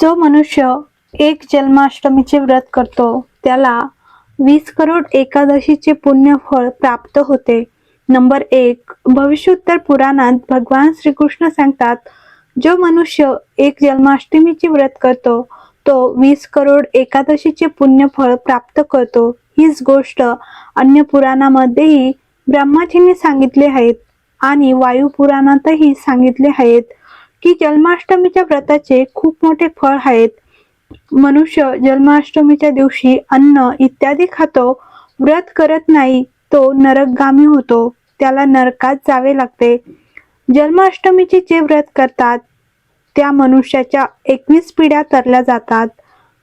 जो मनुष्य एक जन्माष्टमीचे व्रत करतो त्याला वीस करोड एकादशीचे पुण्यफळ प्राप्त होते. नंबर एक भविष्योत्तर पुराणात भगवान श्रीकृष्ण सांगतात जो मनुष्य एक जन्माष्टमीचे व्रत करतो तो वीस करोड एकादशीचे पुण्यफळ प्राप्त करतो. हीच गोष्ट अन्य पुराणामध्येही ब्रह्माजींनी सांगितले आहेत आणि वायू पुराणातही सांगितले आहेत. की जन्माष्टमीच्या व्रताचे खूप मोठे फळ आहेत. मनुष्य जन्माष्टमीच्या दिवशी अन्न इत्यादी खातो व्रत करत नाही तो नरकगामी होतो त्याला नरकात जावे लागते. जन्माष्टमीचे जे व्रत करतात त्या मनुष्याच्या एकवीस पिढ्या तरल्या जातात.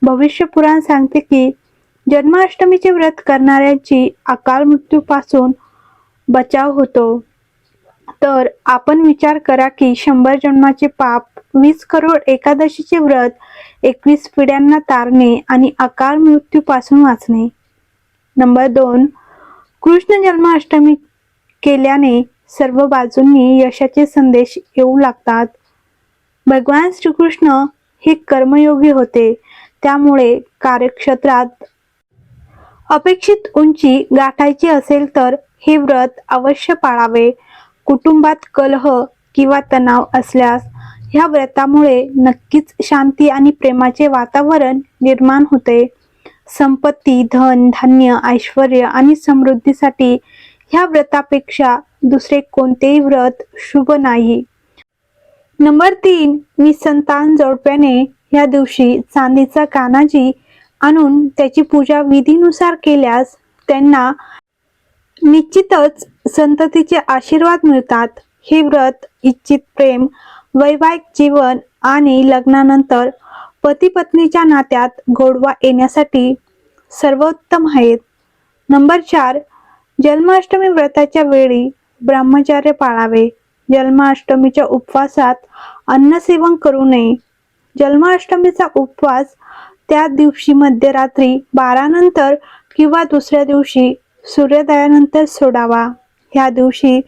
भविष्य पुराण सांगते की जन्माष्टमीचे व्रत करणाऱ्यांची अकाल मृत्यूपासून बचाव होतो. तर आपण विचार करा की शंभर जन्माचे पाप वीस करोड एकादशीचे व्रत एकवीस पिढ्यांना तारणे आणि अकाल मृत्यूपासून वाचणे. नंबर दोन कृष्ण जन्माष्टमी केल्याने सर्व बाजूंनी यशाचे संदेश येऊ लागतात. भगवान श्रीकृष्ण हे कर्मयोगी होते. त्यामुळे कार्यक्षेत्रात अपेक्षित उंची गाठायची असेल तर हे व्रत अवश्य पाळावे. कुटुंबात कलह किंवा तणाव असल्यास ह्या व्रतामुळे नक्कीच शांती आणि प्रेमाचे वातावरण निर्माण होते. संपत्ती धन धान्य ऐश्वर आणि समृद्धीसाठी ह्या व्रतापेक्षा दुसरे कोणतेही व्रत शुभ नाही. नंबर तीन निसंतान जोडप्याने या दिवशी चांदीचा कानाजी आणून त्याची पूजा विधीनुसार केल्यास त्यांना निश्चितच संततीचे आशीर्वाद मिळतात. हे व्रत इच्छित प्रेम वैवाहिक जीवन आणि लग्नानंतर पती पत्नीच्या नात्यात गोडवा येण्यासाठी सर्वोत्तम आहेत. नंबर चार जन्माष्टमी व्रताच्या वेळी ब्रह्मचार्य पाळावे. जन्माष्टमीच्या उपवासात अन्नसेवन करू नये. जन्माष्टमीचा उपवास त्या दिवशी मध्यरात्री बारा नंतर किंवा दुसऱ्या दिवशी सूर्योदयानंतर सोडावा. ह्या दिवशी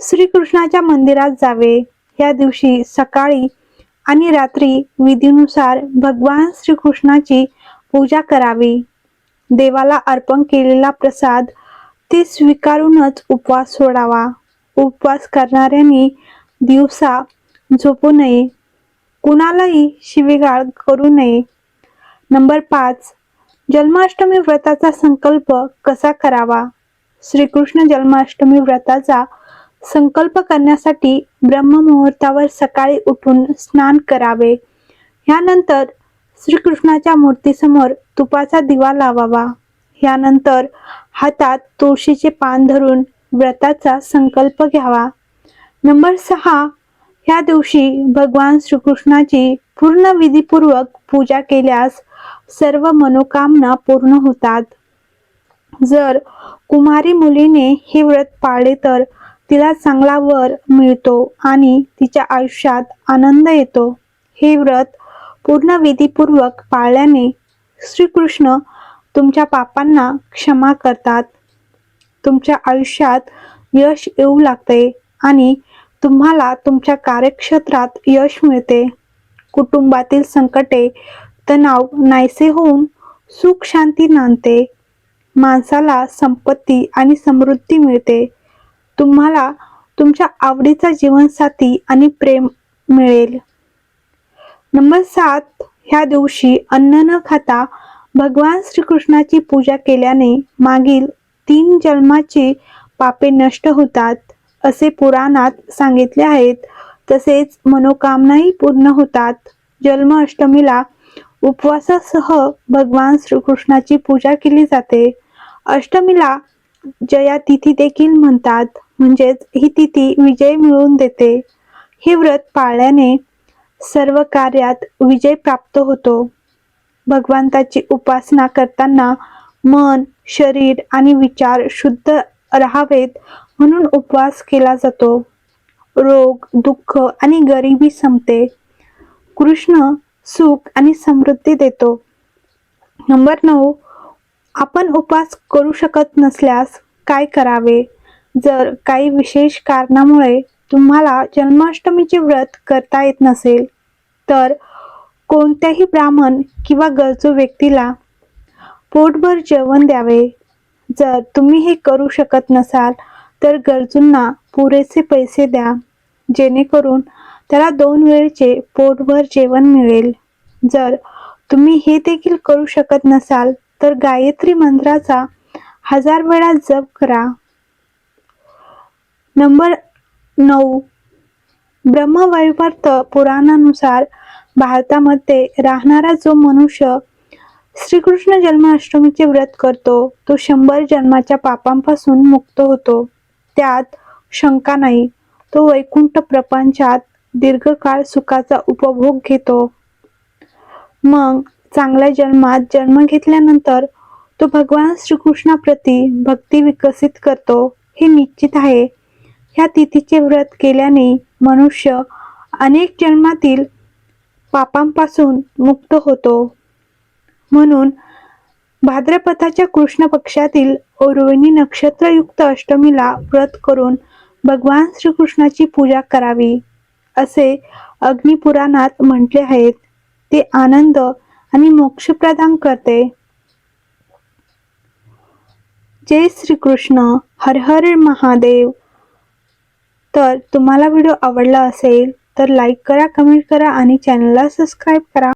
श्रीकृष्णाच्या मंदिरात जावे. या दिवशी सकाळी आणि रात्री विधीनुसार भगवान श्रीकृष्णाची पूजा करावी. देवाला अर्पण केलेला प्रसाद ते स्वीकारूनच उपवास सोडावा. उपवास करणाऱ्यांनी दिवसा झोपू नये. कुणालाही शिवीगाळ करू नये. नंबर पाच जन्माष्टमी व्रताचा संकल्प कसा करावा? श्रीकृष्ण जन्माष्टमी व्रताचा संकल्प करण्यासाठी ब्रह्ममुहूर्तावर सकाळी उठून स्नान करावे. ह्यानंतर श्रीकृष्णाच्या मूर्तीसमोर तुपाचा दिवा लावावा. ह्यानंतर हातात तुळशीचे पान धरून व्रताचा संकल्प घ्यावा. नंबर सहा ह्या दिवशी भगवान श्रीकृष्णाची पूर्ण विधीपूर्वक पूजा केल्यास सर्व मनोकामना पूर्ण होतात. जर कुमारी मुलीने हे व्रत पाळले तर तिला चांगला वर मिळतो आणि तिच्या आयुष्यात आनंद येतो. हे व्रत पूर्ण विधीपूर्वक पाळल्याने श्रीकृष्ण तुमच्या पापांना क्षमा करतात. तुमच्या आयुष्यात यश येऊ लागते आणि तुम्हाला तुमच्या कार्यक्षेत्रात यश मिळते. कुटुंबातील संकटे तणाव नाहीसे होऊन सुख शांती नांदते. माणसाला संपत्ती आणि समृद्धी मिळते. तुम्हाला तुमच्या आवडीचा जीवनसाथी आणि प्रेम मिळेल. नंबर सात ह्या दिवशी अन्न न खाता भगवान श्रीकृष्णाची पूजा केल्याने मागील तीन जन्माची पापे नष्ट होतात असे पुराणात सांगितले आहेत. तसेच मनोकामनाही पूर्ण होतात. जन्माष्टमीला उपवासासह भगवान श्रीकृष्णाची पूजा केली जाते. अष्टमीला जया तिथी देखील म्हणतात म्हणजेच ही तिथी विजय मिळवून देते. हे व्रत पाळल्याने सर्व कार्यात विजय प्राप्त होतो. भगवंताची उपासना करताना मन शरीर आणि विचार शुद्ध राहावेत म्हणून उपवास केला जातो. रोग दुःख आणि गरिबी संपते. कृष्ण सुख आणि समृद्धी देतो. नंबर नऊ आपण उपवास करू शकत नसल्यास काय करावे? जर काही विशेष कारणामुळे तुम्हाला जन्माष्टमीचे व्रत करता येत नसेल तर कोणत्याही ब्राह्मण किंवा गरजू व्यक्तीला पोटभर जेवण द्यावे. जर तुम्ही हे करू शकत नसाल तर गरजूंना पुरेसे पैसे द्या. जेणेकरून त्याला दोन वेळचे पोटभर जेवण मिळेल. जर तुम्ही हे देखील करू शकत नसाल तर गायत्री मंत्राचा हजार वेळा जप करा. नंबर नऊ. ब्रह्मवैवर्त पुराणानुसार भारतामध्ये राहणारा जो मनुष्य श्रीकृष्ण जन्माष्टमीचे व्रत करतो तो शंभर जन्माच्या पापांपासून मुक्त होतो. त्यात शंका नाही तो वैकुंठ प्रपंचात दीर्घकाळ सुखाचा उपभोग घेतो. मग चांगल्या जन्मात जन्म घेतल्यानंतर तो भगवान श्रीकृष्णाप्रती भक्ती विकसित करतो हे निश्चित आहे. ह्या तिथीचे व्रत केल्याने मनुष्य अनेक जन्मातील पापांपासून मुक्त होतो. म्हणून भाद्रपदाच्या कृष्ण पक्षातील रोहिणी नक्षत्रयुक्त अष्टमीला व्रत करून भगवान श्रीकृष्णाची पूजा करावी. असे अग्निपुराणात म्हटले आहेत. ते आनंद आणि मोक्ष प्रदान करते. जय श्रीकृष्ण. हर हर महादेव. तर तुम्हाला व्हिडिओ आवडला असेल तर लाईक करा कमेंट करा आणि चॅनलला सबस्क्राईब करा.